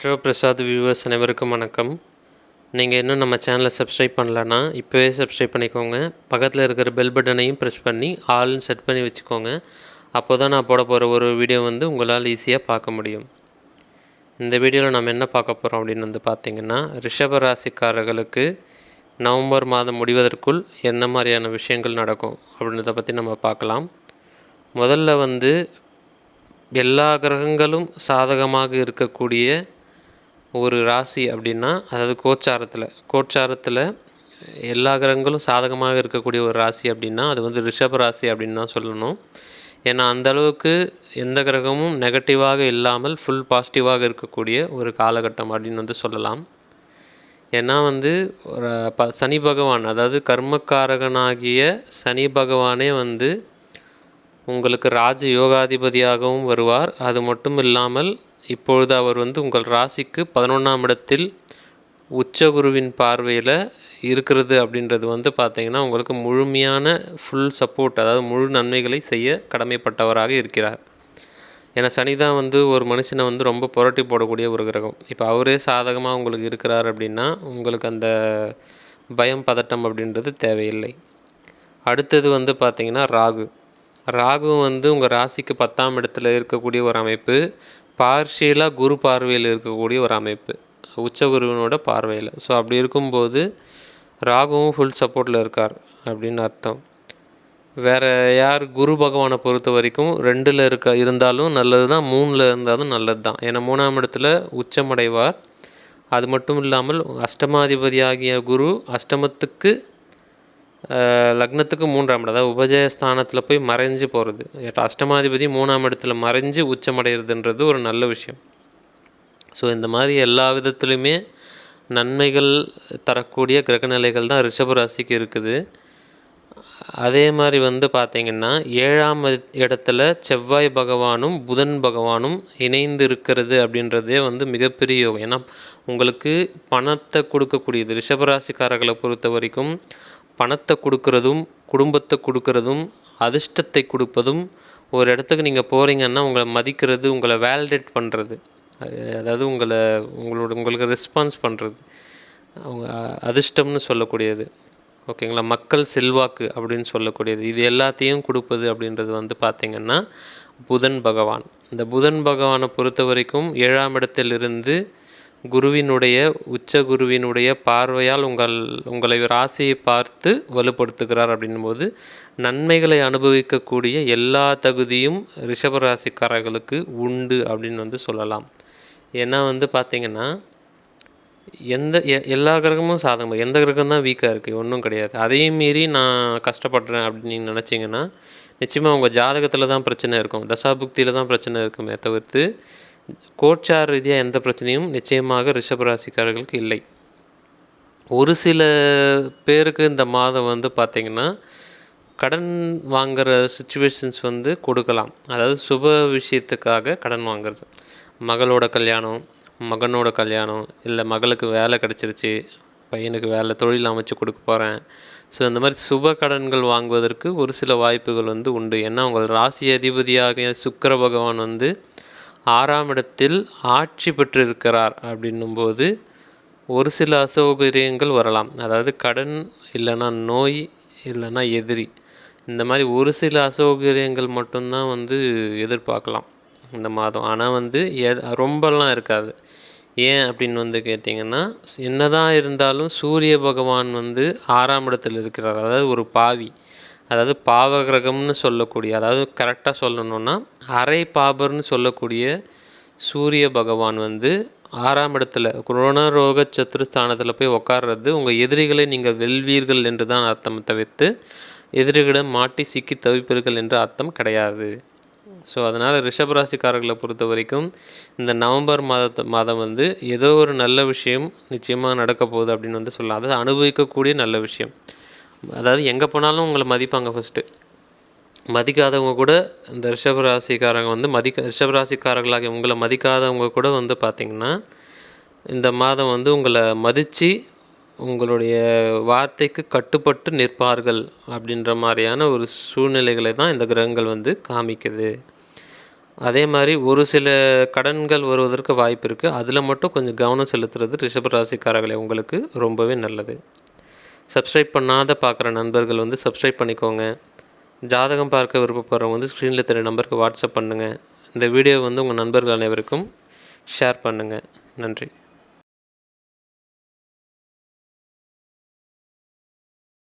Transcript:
ஸ்ட்ரோ Prasad viewers அனைவருக்கும் வணக்கம். நீங்கள் இன்னும் நம்ம சேனலை சப்ஸ்கிரைப் பண்ணலன்னா இப்போவே சப்ஸ்கிரைப் பண்ணிக்கோங்க. பக்கத்தில் இருக்கிற பெல் பட்டனையும் ப்ரெஸ் பண்ணி ஆல்னு செட் பண்ணி வச்சுக்கோங்க. அப்போ தான் நான் போட போகிற ஒரு வீடியோ வந்து உங்களால் ஈஸியாக பார்க்க முடியும். இந்த வீடியோவில் நம்ம என்ன பார்க்க போகிறோம் அப்படின்னு வந்து பார்த்திங்கன்னா ரிஷப ராசிக்காரர்களுக்கு நவம்பர் மாதம் முடிவதற்குள் என்ன மாதிரியான விஷயங்கள் நடக்கும் அப்படின்றத பற்றி நம்ம பார்க்கலாம். முதல்ல வந்து எல்லா கிரகங்களும் சாதகமாக இருக்கக்கூடிய ஒரு ராசி அப்படின்னா அதாவது கோச்சாரத்தில் கோச்சாரத்தில் எல்லா கிரகங்களும் சாதகமாக இருக்கக்கூடிய ஒரு ராசி அப்படின்னா அது வந்து ரிஷப ராசி அப்படின்னு தான் சொல்லணும். ஏன்னா அந்த அளவுக்கு எந்த கிரகமும் நெகட்டிவாக இல்லாமல் ஃபுல் பாசிட்டிவாக இருக்கக்கூடிய ஒரு காலகட்டம் அப்படின்னு வந்து சொல்லலாம். ஏன்னா வந்து ஒரு ப சனி பகவான் அதாவது கர்மக்காரகனாகிய சனி பகவானே வந்து உங்களுக்கு ராஜ யோகாதிபதியாகவும் வருவார். அது மட்டும் இல்லாமல் இப்பொழுது அவர் வந்து உங்கள் ராசிக்கு பதினொன்றாம் இடத்தில் உச்சகுருவின் பார்வையில் இருக்கிறது அப்படின்றது வந்து பார்த்திங்கன்னா உங்களுக்கு முழுமையான ஃபுல் சப்போர்ட் அதாவது முழு நன்மைகளை செய்ய கடமைப்பட்டவராக இருக்கிறார். ஏன்னா சனி தான் வந்து ஒரு மனுஷனை வந்து ரொம்ப புரட்டி போடக்கூடிய ஒரு கிரகம். இப்போ அவரே சாதகமாக உங்களுக்கு இருக்கிறார் அப்படின்னா உங்களுக்கு அந்த பயம் பதட்டம் அப்படின்றது தேவையில்லை. அடுத்தது வந்து பார்த்திங்கன்னா ராகு. ராகு வந்து உங்கள் ராசிக்கு பத்தாம் இடத்துல இருக்கக்கூடிய ஒரு அமைப்பு. பார்ஷியலாக குரு பார்வையில் இருக்கக்கூடிய ஒரு அமைப்பு உச்ச குருவினோட பார்வையில். ஸோ அப்படி இருக்கும்போது ராகுவும் ஃபுல் சப்போர்ட்டில் இருக்கார் அப்படின்னு அர்த்தம். வேறு யார் குரு பகவானை பொறுத்த வரைக்கும் ரெண்டில் இருக்க இருந்தாலும் நல்லது தான் மூணில் இருந்தாலும் நல்லது தான் ஏன்னா மூணாம் இடத்துல உச்சமடைவார். அது மட்டும் இல்லாமல் அஷ்டமாதிபதியாகிய குரு அஷ்டமத்துக்கு லக்னத்துக்கு மூன்றாம் இடம். அதாவது உபஜயஸ்தானத்தில் போய் மறைஞ்சு போகிறது அஷ்டமாதிபதி மூணாம் இடத்துல மறைஞ்சு உச்சமடைகிறதுன்றது ஒரு நல்ல விஷயம். ஸோ இந்த மாதிரி எல்லா விதத்துலையுமே நன்மைகள் தரக்கூடிய கிரகநிலைகள் தான் ரிஷபராசிக்கு இருக்குது. அதே மாதிரி வந்து பார்த்திங்கன்னா ஏழாம் இடத்துல செவ்வாய் பகவானும் புதன் பகவானும் இணைந்து இருக்கிறது அப்படின்றதே வந்து மிகப்பெரிய யோகம். ஏன்னா உங்களுக்கு பணத்தை கொடுக்கக்கூடியது ரிஷபராசிக்காரர்களை பொறுத்த வரைக்கும் பணத்தை கொடுக்கறதும் குடும்பத்தை கொடுக்கறதும் அதிர்ஷ்டத்தை கொடுப்பதும் ஒரு இடத்துக்கு நீங்கள் போகிறீங்கன்னா உங்களை மதிக்கிறது உங்களை வேலிடேட் பண்ணுறது அதாவது உங்களை உங்களோட உங்களுக்கு ரெஸ்பான்ஸ் பண்ணுறது அவங்க அதிர்ஷ்டம்னு சொல்லக்கூடியது. ஓகேங்களா? மக்கள் செல்வாக்கு அப்படின்னு சொல்லக்கூடியது. இது எல்லாத்தையும் கொடுப்பது அப்படின்றது வந்து பார்த்திங்கன்னா புதன் பகவான். இந்த புதன் பகவானை பொறுத்த வரைக்கும் ஏழாம் இடத்திலிருந்து குருவினுடைய உச்ச குருவினுடைய பார்வையால் உங்கள் உங்களை ராசியை பார்த்து வலுப்படுத்துகிறார் அப்படின்போது நன்மைகளை அனுபவிக்கக்கூடிய எல்லா தகுதியும் ரிஷபராசிக்காரர்களுக்கு உண்டு அப்படின்னு வந்து சொல்லலாம். ஏன்னா வந்து பார்த்திங்கன்னா எந்த எல்லா கிரகமும் சாதகம் எந்த கிரகம் தான் வீக்காக இருக்குது ஒன்றும் கிடையாது. அதையும் மீறி நான் கஷ்டப்படுறேன் அப்படின்னு நீங்கள் நினச்சிங்கன்னா நிச்சயமாக உங்கள் ஜாதகத்தில் தான் பிரச்சனை இருக்கும். தசாபுக்தியில் தான் பிரச்சனை இருக்குமே தவிர்த்து கோச்சார் ரீதியாக எந்த பிரச்சனையும் நிச்சயமாக ரிஷபராசிக்காரர்களுக்கு இல்லை. ஒரு சில பேருக்கு இந்த மாதம் வந்து பார்த்திங்கன்னா கடன் வாங்குகிற சுச்சுவேஷன்ஸ் வந்து கொடுக்கலாம். அதாவது சுப விஷயத்துக்காக கடன் வாங்குறது. மகளோட கல்யாணம் மகனோட கல்யாணம் இல்லை மகளுக்கு வேலை கிடச்சிருச்சு பையனுக்கு வேலை தொழில் அமைச்சு கொடுக்க போகிறேன் ஸோ இந்த மாதிரி சுப கடன்கள் வாங்குவதற்கு ஒரு சில வாய்ப்புகள் வந்து உண்டு. ஏன்னா உங்கள் ராசி அதிபதியாக சுக்கர பகவான் வந்து ஆறாம் இடத்தில் ஆட்சி பெற்றிருக்கிறார் அப்படின்னும்போது ஒரு சில அசௌகரியங்கள் வரலாம். அதாவது கடன் இல்லைன்னா நோய் இல்லைன்னா எதிரி. இந்த மாதிரி ஒரு சில அசௌகரியங்கள் மட்டும்தான் வந்து எதிர்பார்க்கலாம் இந்த மாதம். ஆனால் வந்து எ ரொம்பலாம் இருக்காது. ஏன் அப்படின்னு வந்து கேட்டிங்கன்னா என்னதான் இருந்தாலும் சூரிய பகவான் வந்து ஆறாம் இடத்தில் இருக்கிறார். அதாவது ஒரு பாவி. அதாவது பாவகிரகம்னு சொல்லக்கூடிய அதாவது கரெக்டாக சொல்லணுன்னா அரை பாபர்னு சொல்லக்கூடிய சூரிய பகவான் வந்து ஆறாம் இடத்துல குரோணரோக சத்துருஸ்தானத்தில் போய் உட்கார்றது உங்கள் எதிரிகளை நீங்கள் வெல்வீர்கள் என்று தான் அர்த்தம் தவிர்த்து எதிரிகளிடம் மாட்டி சிக்கி தவிப்பீர்கள் என்று அர்த்தம் கிடையாது. ஸோ அதனால் ரிஷபராசிக்காரர்களை பொறுத்த வரைக்கும் இந்த நவம்பர் மாதத்தை மாதம் வந்து ஏதோ ஒரு நல்ல விஷயம் நிச்சயமாக நடக்க போகுது அப்படின்னு வந்து சொல்லலாம். அதாவது அனுபவிக்கக்கூடிய நல்ல விஷயம். அதாவது எங்கே போனாலும் உங்களை மதிப்பாங்க ஃபஸ்ட்டு மதிக்காதவங்க கூட இந்த ரிஷபராசிக்காரங்க வந்து மதிக்க ரிஷபராசிக்காரர்களாக உங்களை மதிக்காதவங்க கூட வந்து பார்த்திங்கன்னா இந்த மாதம் வந்து உங்களை மதித்து உங்களுடைய வார்த்தைக்கு கட்டுப்பட்டு நிற்பார்கள் அப்படின்ற மாதிரியான ஒரு சூழ்நிலைகளை தான் இந்த கிரகங்கள் வந்து காமிக்குது. அதே மாதிரி ஒரு சில கடன்கள் வருவதற்கு வாய்ப்பு இருக்குது அதில் மட்டும் கொஞ்சம் கவனம் செலுத்துறது ரிஷபராசிக்காரர்களே உங்களுக்கு ரொம்பவே நல்லது. சப்ஸ்கிரைப் பண்ணாத பார்க்குற நண்பர்கள் வந்து சப்ஸ்கிரைப் பண்ணிக்கோங்க. ஜாதகம் பார்க்க விருப்பப்படுறவங்க வந்து ஸ்க்ரீனில் தெரிய நம்பருக்கு வாட்ஸ்அப் பண்ணுங்கள் இந்த வீடியோ வந்து உங்கள் நண்பர்கள் அனைவருக்கும் ஷேர் பண்ணுங்கள் நன்றி.